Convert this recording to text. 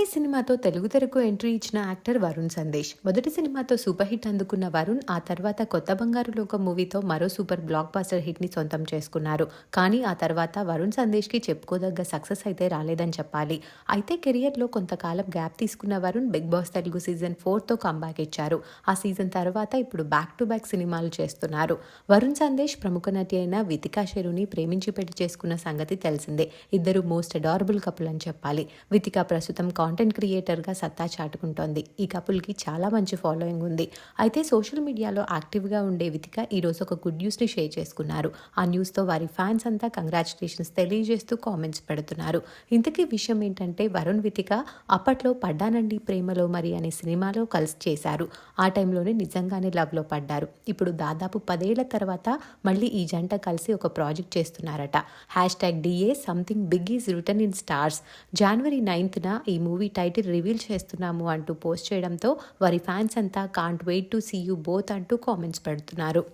మరాఠీ సినిమాతో తెలుగు తెరకు ఎంట్రీ ఇచ్చిన యాక్టర్ వరుణ్ సందేశ్. మొదటి సినిమాతో సూపర్ హిట్ అందుకున్న వరుణ్ ఆ తర్వాత కొత్త బంగారు లోక మూవీతో మరో సూపర్ బ్లాక్ బాస్టర్ హిట్ని సొంతం చేసుకున్నారు. కానీ ఆ తర్వాత వరుణ్ సందేశ్కి చెప్పుకోదగ్గ సక్సెస్ అయితే రాలేదని చెప్పాలి. అయితే కెరియర్లో కొంతకాలం గ్యాప్ తీసుకున్న Varun Bigg Boss Telugu season ఫోర్తో comeback ఇచ్చారు. ఆ సీజన్ తర్వాత ఇప్పుడు బ్యాక్ టు బ్యాక్ సినిమాలు చేస్తున్నారు. వరుణ్ సందేశ్ ప్రముఖ నటి అయిన వితికా షెరుని ప్రేమించి పెళ్ళి చేసుకున్న సంగతి తెలిసిందే. ఇద్దరు మోస్ట్ అడారబుల్ కపుల్ అని చెప్పాలి. వితికా ప్రస్తుతం కాంటెంట్ క్రియేటర్గా సత్తా చాటుకుంటోంది. ఈ కపుల్కి చాలా మంచి ఫాలోయింగ్ ఉంది. అయితే సోషల్ మీడియాలో యాక్టివ్గా ఉండే వితిక ఈరోజు ఒక గుడ్ న్యూస్ని షేర్ చేసుకున్నారు. ఆ న్యూస్తో వారి ఫ్యాన్స్ అంతా కంగ్రాచులేషన్స్ తెలియజేస్తూ కామెంట్స్ పెడుతున్నారు. ఇంతకీ విషయం ఏంటంటే వరుణ్ వితిక అప్పట్లో పడ్డానండి ప్రేమలో మరి అనే సినిమాలో కలిసి చేశారు. ఆ టైంలోనే నిజంగానే లవ్లో పడ్డారు. ఇప్పుడు దాదాపు పదేళ్ళ తర్వాత మళ్ళీ ఈ జంట కలిసి ఒక ప్రాజెక్ట్ చేస్తున్నారట. Hashtag D A something big is return in stars January నైన్త్న ఈ మూవీ టైటిల్ రివీల్ చేస్తున్నాము అంటూ పోస్ట్ చేయడంతో వారి ఫ్యాన్స్ అంతా can't wait to see you both అంటూ కామెంట్స్ పెడుతున్నారు.